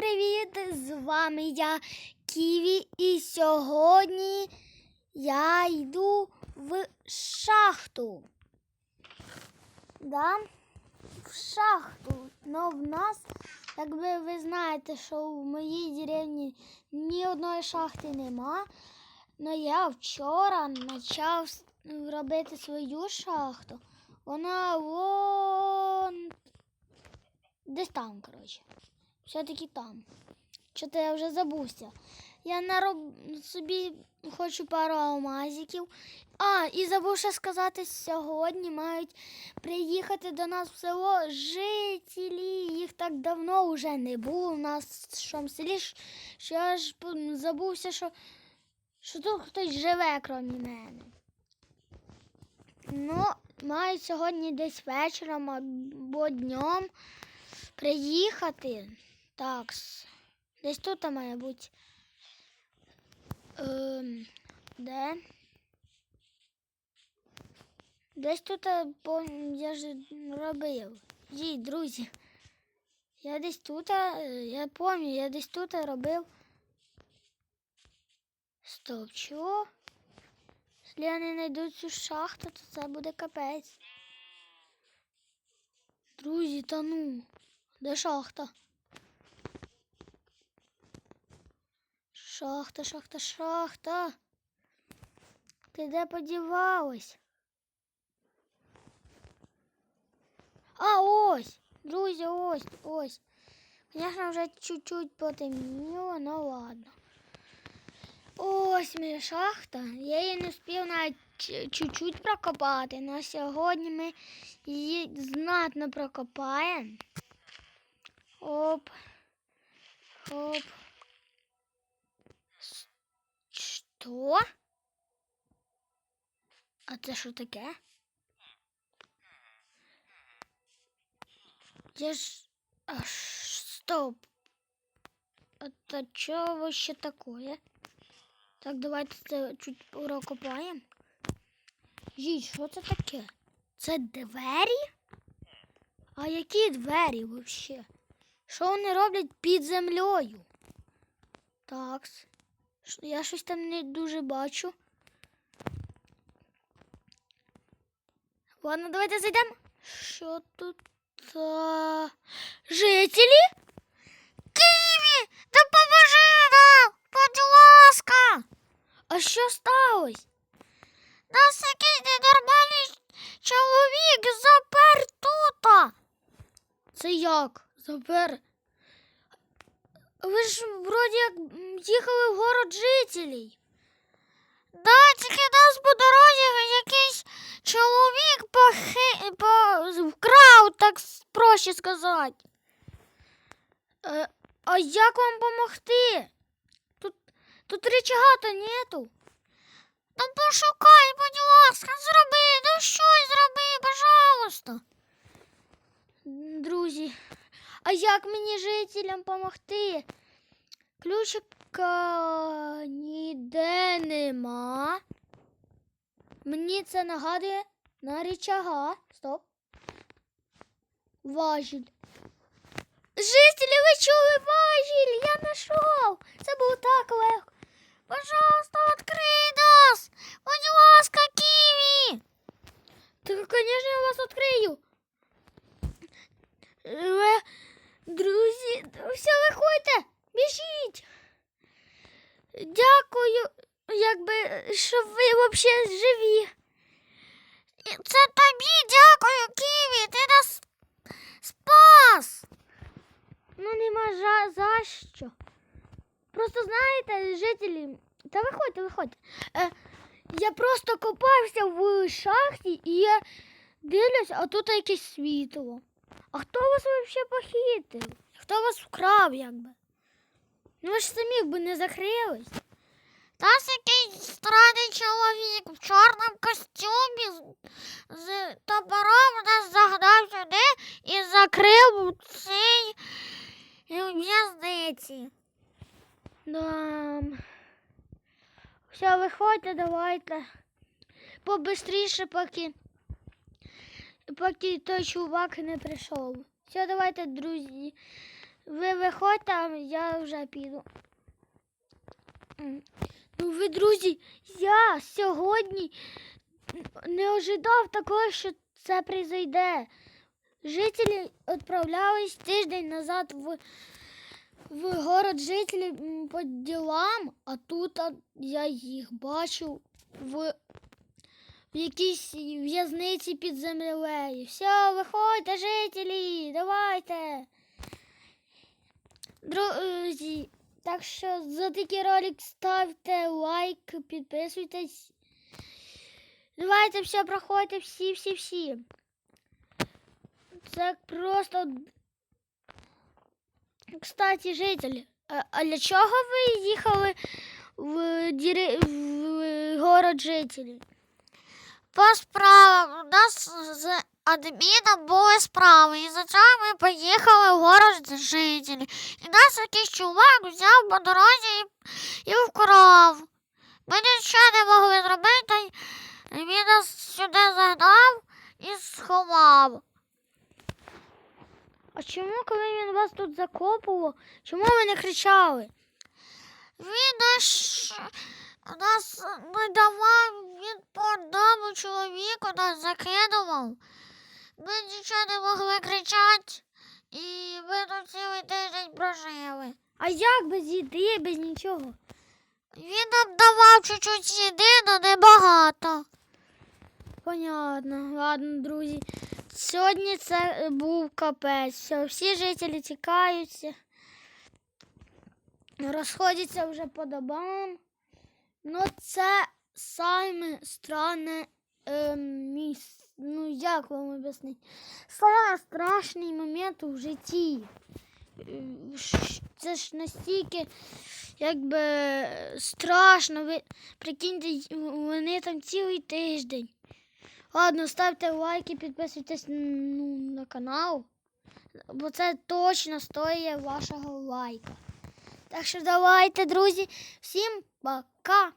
привіт! З вами я Ківі, і сьогодні я йду в шахту. Да? В шахту. Но в нас, якби ви знаєте, що в моїй деревні ні одної шахти нема. Но я вчора почав робити свою шахту. Вона вон десь там, коротше. Все-таки там. Що-то я вже забувся. Я нароб... собі хочу пару алмазиків. А, і забув ще сказати, сьогодні мають приїхати до нас в село жителі. Їх так давно вже не було в нас в шому селі, що я ж забувся, що, що тут хтось живе, крім мене. Ну, мають сьогодні десь вечором або днем приїхати. Так, десь тут має бути. Ем, де? Десь тут е, я ж робив. Їй, друзі. Я десь тут, е, я пам'ятаю, я десь тут робив. Стоп, чого? Якщо не знайду цю шахту, то це буде капець. Друзі, та ну. Де шахта? Шахта, шахта, шахта. Ти де подівалась? А, ось! Друзі, ось, ось. Звісно, вже чуть-чуть потемніло, ну ладно. Ось моя шахта. Я її не встиг навіть чуть-чуть прокопати. На сьогодні ми її знатно прокопаємо. Оп. Оп. Що? А це що таке? Я ж. Аж стоп. Это что вообще такое? Так, давайте це чуть прокопаємо. Їй, що це таке? Це двері? А які двері взагалі? Що вони роблять під землею? Так. Я щось там не дуже бачу. Ладно, давайте зайдемо. Що тут? Та... Жителі? Києві, допоможи нам, будь ласка. А що сталося? Нас якийсь ненормальний чоловік запер тут. Це як? Запер? Ви ж вроді як їхали в город жителів. Да, тільки нас по дорозі якийсь чоловік похи... по... вкрав, так проще сказати. Е, а як вам допомогти? Тут, тут речага-то нету. Ну пошукай, будь ласка, зроби, ну щось зроби, пожалуйста. Друзі, а як мені жителям допомогти? Ключика ніде нема. Мені це нагадує на рычага. Стоп. Важіль. Жителі, ви чули важіль? Я знайшов. Це було так легко. Пожалуйста, відкрий нас. Будь ласка, Ківі. Так, звісно, я вас відкрию. Все, виходьте, біжіть. Дякую, якби, що ви взагалі живі. Це тобі дякую, Ківі, ти нас спас. Ну, нема жа за що. Просто знаєте, жителі, та виходьте, виходьте. Е, я просто копався в шахті і я дивлюсь, а тут якесь світло. А хто вас взагалі похитив? Хто вас вкрав, якби? Ну ви ж самі якби не закрились. Нас якийсь странний чоловік в чорному костюмі з, з топором нас загнав сюди і закрив у цій е, в'язниці. Да. Все, виходьте, давайте. Побистріше, поки, поки той чувак не прийшов. Все, давайте, друзі. Ви виходьте, а я вже піду. Ну, ви, друзі, я сьогодні не ожидав такого, що це прийде. Жителі відправлялись тиждень назад в, в город жителів по ділам, а тут я їх бачу в, в якійсь в'язниці під землею. Все, виходьте, жителі, давайте. Друзі, так що за такий ролик ставте лайк, підписуйтесь. Давайте все, проходьте всі, всі, всі. Це просто. Кстати, жителі, а, а для чого ви їхали в, діри... в город жителів? По справам. У нас адміном були справи, і за цього ми поїхали в город жителів. І нас якийсь чувак взяв по дорозі і, і вкрав. Ми нічого не могли зробити, і він нас сюди загнав і сховав. А чому, коли він вас тут закопував, чому ви не кричали? Він наш нас не давав, він по одному чоловіку нас закидував. Ми нічого не могли кричати, і ми тут цілий тиждень прожили. А як без їди, без нічого? Він нам давав чуть-чуть їди, але небагато. Понятно. Ладно, друзі. Сьогодні це був капець. Все, всі жителі тікаються. Розходяться вже по домам. Ну, це саме странне е, місце. Ну, як вам об'яснити? Саме страшний момент у житті. Е, Це ж настільки якби страшно. Ви прикиньте, вони там цілий тиждень. Ладно, ставте лайки, підписуйтесь ну, на канал, бо це точно стоїть вашого лайка. Так що давайте, друзі, всім пока!